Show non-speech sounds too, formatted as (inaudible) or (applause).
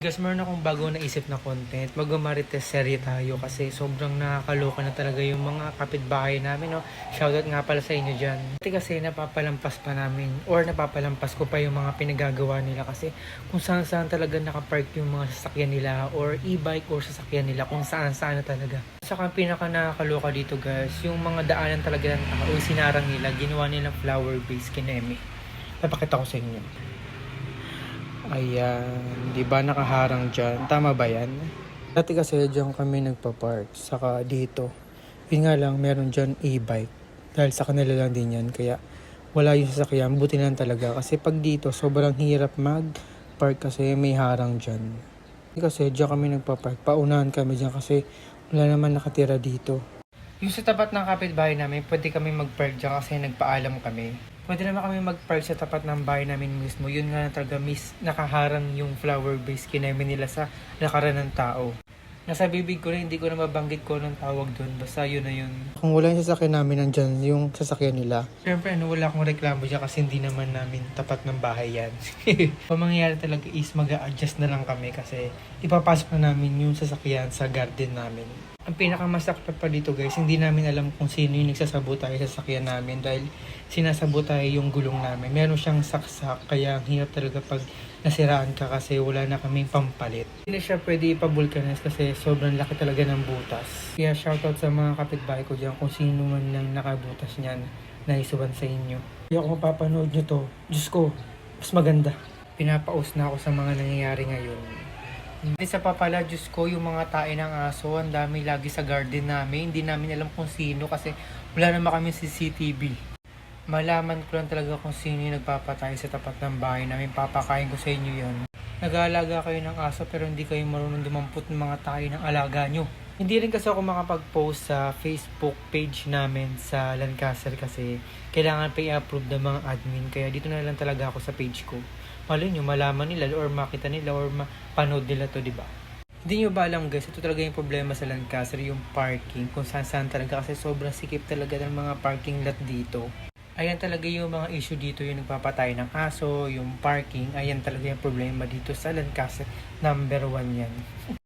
Guys, meron akong bago na isip na content. Mag-marites serye tayo kasi sobrang nakakaloka na talaga yung mga kapitbahay namin. No? Shoutout nga pala sa inyo dyan. Dati kasi napapalampas pa namin or napapalampas ko pa yung mga pinagagawa nila kasi kung saan saan talaga nakapark yung mga sasakyan nila or e-bike or sasakyan nila kung saan saan na talaga. Saka ang pinaka nakakaloka dito guys, yung mga daanan talaga ng tao, sinarang nila, ginawa nilang flower base kineme. Papakita ko sa inyo. Ayan, di ba nakaharang dyan? Tama ba yan? Dati kasi dyan kami nagpa-park, saka dito. Yun nga lang, meron dyan e-bike. Dahil sa kanila lang din yan, kaya wala yung sasakyan. Buti lang talaga. Kasi pag dito, sobrang hirap mag-park kasi may harang dyan. Kasi dyan kami nagpa-park. Paunahan kami dyan kasi wala naman nakatira dito. Yung sa tapat ng kapitbahay namin, pwede kami mag-park dyan kasi nagpaalam kami. Pwede naman kami mag-park sa tapat ng bahay namin mismo. Yun nga na talaga miss, nakaharang yung flower base kineme nila sa lakaran ng tao. Nasa bibig ko na hindi ko na mabanggit ko ng tawag doon. Basta yun na yun. Kung wala yung sasakyan namin nandyan, yung sasakyan nila. Siyempre, ano, wala akong reklamo dyan kasi hindi naman namin tapat ng bahay yan. (laughs) Ang mangyayari talaga is mag adjust na lang kami kasi ipapasok na namin yung sasakyan sa garden namin. Ang pinakamasakit pa dito guys, hindi namin alam kung sino yung nagsasabotay sa sasakyan namin dahil sinasabotay yung gulong namin. Meron siyang saksak kaya ang hirap talaga pag nasiraan ka kasi wala na kaming pampalit. Hindi na siya pwede ipabulkanize kasi sobrang laki talaga ng butas. Kaya shoutout sa mga kapitbahay ko dyan kung sino man lang nakabutas niyan na isuban sa inyo. Kaya kung mapapanood nyo to, Diyos ko, mas maganda. Pinapaus na ako sa mga nangyayari ngayon. Isa pa pala, Diyos ko, yung mga tae ng aso, ang dami lagi sa garden namin. Hindi namin alam kung sino kasi wala naman kami CCTV. Malaman ko lang talaga kung sino yung nagpapatay sa tapat ng bahay namin. Papakain ko sa inyo yon. Nag-aalaga kayo ng aso pero hindi kayo marunong dumampot ng mga tae ng alaga nyo. Hindi rin kasi ako makapag-post sa Facebook page namin sa Lancaster kasi kailangan pa i-approve ng mga admin. Kaya dito na lang talaga ako sa page ko. Malay nyo, malaman nila or makita nila or mapanood nila to, di ba? Hindi nyo ba alam guys, ito talaga yung problema sa Lancaster, yung parking, kung saan saan talaga kasi sobrang sikip talaga ng mga parking lot dito. Ayan talaga yung mga issue dito, yung nagpapatay ng aso, yung parking, ayan talaga yung problema dito sa Lancaster, number one yan. (laughs)